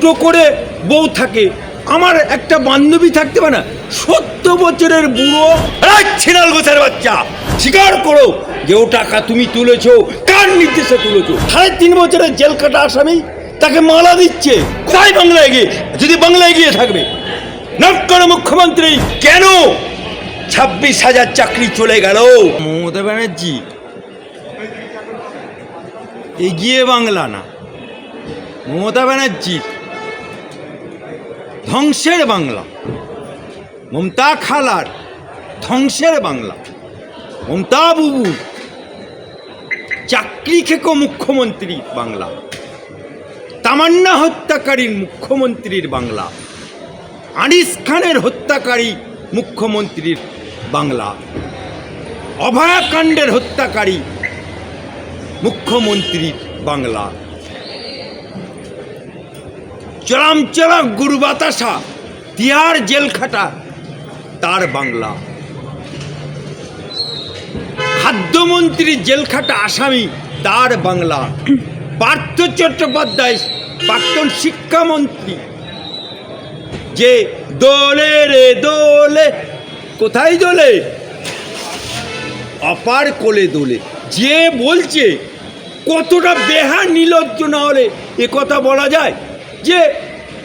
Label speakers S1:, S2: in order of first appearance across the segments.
S1: দুটো করে বউ থাকে। আমার একটা বান্ধবী থাকতে পারে না। সত্তর বছরের বুড়ো। এই ছিনাল গোছের বাচ্চা স্বীকার করো যে ও টাকা তুমি তুলেছো কার নির্দেশে তুলেছো? সাড়ে তিন বছরের জেল কাটা আসামি তাকে মালা দিচ্ছে। কোথায় বাংলায় গিয়ে? যদি বাংলায় গিয়ে থাকবে। নক্কর মুখ্যমন্ত্রী। কেন? ছাব্বিশ হাজার চাকরি চলে গেল। মমতা ব্যানার্জি এগিয়ে বাংলা না। মমতা ব্যানার্জির ধ্বংসের বাংলা। মমতা খালার ধ্বংসের বাংলা। মমতা বুবু চাকরি খেকো মুখ্যমন্ত্রী বাংলা। তামান্না হত্যাকারীর মুখ্যমন্ত্রীর বাংলা। আনিস খানের হত্যাকারী মুখ্যমন্ত্রীর বাংলা। অভয়াকাণ্ডের হত্যাকারী মুখ্যমন্ত্রীর বাংলা। চলাম চলা গুরু বাতাসা, তিহার জেল খাটা, তার বাংলা। খাদ্যমন্ত্রী জেল খাটা আসামি, তার বাংলা। পার্থ চট্টোপাধ্যায়, প্রাক্তন শিক্ষামন্ত্রী। যে দোলে রে দোলে, কোথায় দোলে? অপার কোলে দোলে। যে বলছে, কতটা বেহা নিলজ্জ না হলে এ কথা বলা যায়? যে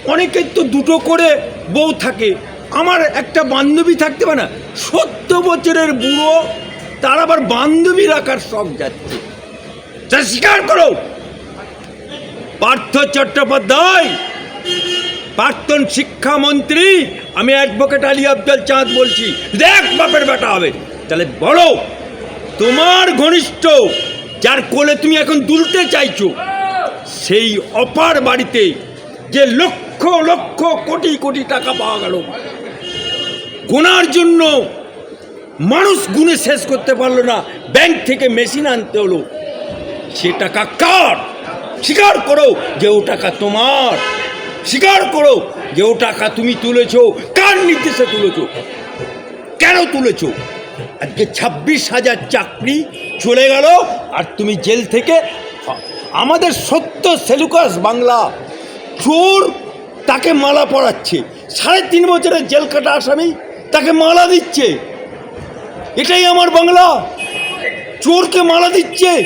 S1: অনেকের তো দুটো করে বউ থাকে। আমার একটা বান্ধবী থাকতে পারে না। সত্তর বছরের বুড়ো, তার আবার বান্ধবী রাখার শখ যাচ্ছে। তা স্বীকার করো। পার্থ চট্টোপাধ্যায়, প্রাক্তন শিক্ষামন্ত্রী, আমি অ্যাডভোকেট আলী আব্দুল চাঁদ বলছি। দেখ বাপের বেটা হবে। তাহলে বলো, তোমার ঘনিষ্ঠ, যার কোলে তুমি এখন দুলতে চাইছো, সেই অপার বাড়িতে যে লক্ষ লক্ষ কোটি কোটি টাকা পাওয়া গেল। গোনার জন্য মানুষ গুণে শেষ করতে পারল না। ব্যাংক থেকে মেশিন আনতে হলো। সে টাকা কার? স্বীকার করো যে ও টাকা তোমার। স্বীকার করো যে ও টাকা তুমি তুলেছ। কার নির্দেশে তুলেছো? কেন তুলেছো? আজকে ছাব্বিশ হাজার চাকরি চলে গেল আর তুমি জেল থেকে আমাদের সত্য সেলুকাস বাংলা চোর তাকে মালা পড়াচ্ছে সাড়ে তিন বছরের জেল কাটা আসামি তাকে মালা দিচ্ছে। এটাই আমার বাংলা। চোরকে মালা দিচ্ছে।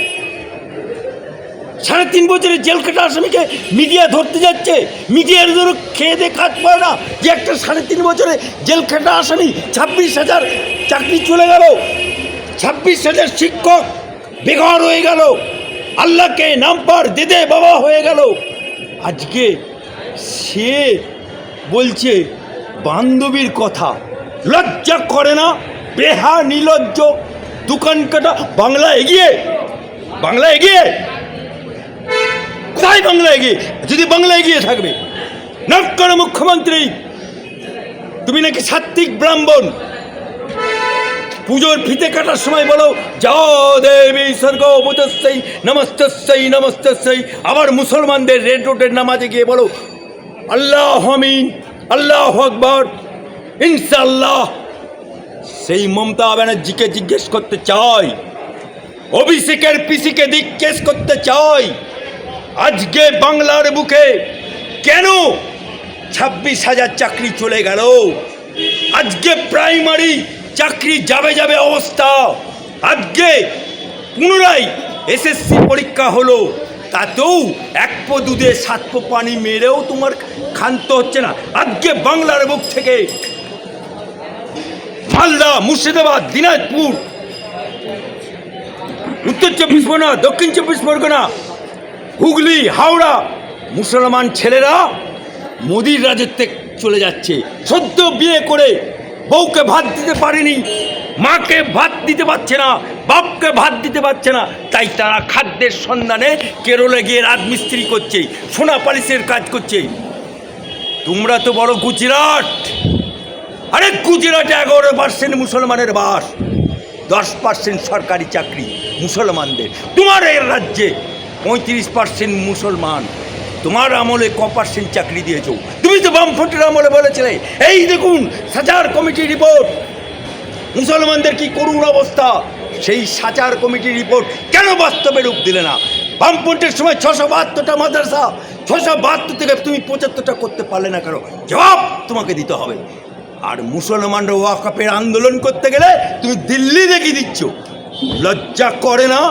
S1: সাড়ে তিন বছরের জেল কাটা আসামিকে মিডিয়া ধরতে যাচ্ছে। মিডিয়ার ধরো খেয়ে দিয়ে কাজ পায় না। যে একটা সাড়ে তিন বছরে জেল কাটা আসামি ছাব্বিশ হাজার চাকরি চলে গেল। ছাব্বিশ হাজার শিক্ষক বেঘর হয়ে গেল। আল্লাহকে নাম্বার দেদে বাবা হয়ে গেল। আজকে সে বলছে, বান্ধবীর কথা। লজ্জা করে না? বেহা নিলজ্জ দোকান কাটা, বাংলা এগিয়ে। বাংলা এগিয়ে। কোথায় বাংলা এগিয়ে? যদি বাংলা এগিয়ে থাকবে। নক্কর মুখ্যমন্ত্রী, তুমি নাকি সাত্বিক ব্রাহ্মণ? পুজোর ফিতে কাটার সময় বলো দেবী স্বর্গ নমস্তস্যই আবার মুসলমানদের রেড রোডের নামাজে গিয়ে বলো, আল্লাহ হমিন আল্লাহ আকবর ইনশাল্লাহ সেই মমতা ব্যানার্জিকে জিজ্ঞেস করতে চাই, অভিষেকের পিসিকে জিজ্ঞেস করতে চাই, আজকে বাংলার বুকে কেন ছাব্বিশ হাজার চাকরি চলে গেল? আজকে প্রাইমারি চাকরি যাবে যাবে অবস্থা। আজকে পুনরায় এসএসসি পরীক্ষা হলো। তাতেও এক পো দুধে সাত পো পানি মেরেও তোমার ক্ষান্ত হচ্ছে না। আজকে বাংলার বুক থেকে মালদা, মুর্শিদাবাদ, দিনাজপুর, উত্তর চব্বিশ পরগনা, দক্ষিণ চব্বিশ পরগনা, হুগলি, হাওড়া, মুসলমান ছেলেরা মোদির রাজত্বে চলে যাচ্ছে। সদ্য বিয়ে করে বউকে ভাত দিতে পারেনি, মাকে ভাত দিতে পারছে না, বাপকে ভাত দিতে পারছে না, তাই তারা খাদ্যের সন্ধানে কেরলে গিয়ে রাজমিস্ত্রি করছে, সোনা পালিশের কাজ করছে। তোমরা তো বড় গুজরাট। আরে গুজরাটে এগারো পার্সেন্ট মুসলমানের বাস, দশ পার্সেন্ট সরকারি চাকরি মুসলমানদের। তোমার এর রাজ্যে পঁয়ত্রিশ পার্সেন্ট মুসলমান, তোমার আমলে ক পার্সেন্ট চাকরি দিয়েছ? তুমি তো বামফ্রন্টের আমলে বলেছিলে, এই দেখুন, সাজার কমিটি রিপোর্ট। মুসলমানদের কি করুণ অবস্থা? সেই সাচার কমিটির রিপোর্ট কেন বাস্তবে রূপ দিলে না? বামপন্থের সময় ছশো বাহাত্তরটা মাদ্রাসা, ছশো বাহাত্তর থেকে তুমি পঁচাত্তরটা করতে পারলে না কেন? জবাব তোমাকে দিতে হবে। আর মুসলমানরা ওয়াকাপের আন্দোলন করতে গেলে তুমি দিল্লি দেখিয়ে দিচ্ছ। লজ্জা করে না?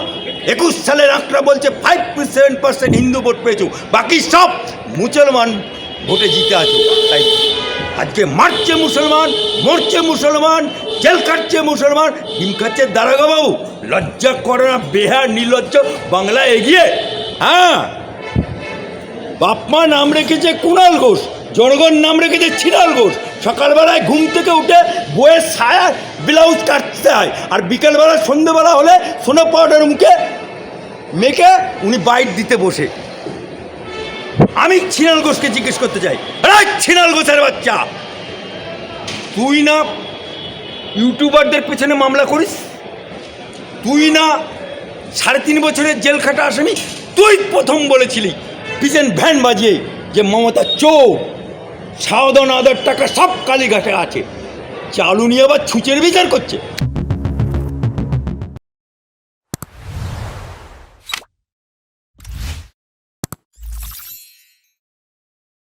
S1: একুশ সালের আঁকড়া বলছে five seven percent Hindu vote পেয়েছ। বাকি সব মুসলমান ভোটে জিতে আছো। তাই আজকে মারছে মুসলমান, মরছে মুসলমান, জেল কাটছে মুসলমান, ডিম খাচ্ছে দারোগা বাবু লজ্জা করে না, বেহার, নির্লজ্জ বাংলা এগিয়ে। হ্যাঁ। বাপমা নাম রেখেছে কুণাল ঘোষ, জনগণ নাম রেখেছে ছিনাল ঘোষ। সকালবেলায় ঘুম থেকে উঠে বইয়ের সায়া ব্লাউজ কাটতে হয়। আর বিকেলবেলা, সন্ধেবেলা হলে সোনা পাউডার মুখে মেখে উনি বাইট দিতে বসে। আমি ছিনাল ঘোষকে জিজ্ঞেস করতে চাই। ছিনাল ঘোষের বাচ্চা। তুই না ইউটিউবারদের পেছনে মামলা করিস? তুই না সাড়ে তিন বছরের জেল খাটা আসামি? তুই প্রথম বলেছিলি, পিছন ভ্যান বাজিয়ে যে মমতা চোর সাউদান আদার টাকা সব কালীঘাটে আছে। চালু নিয়ে আবার ছুঁচের বিচার করছে।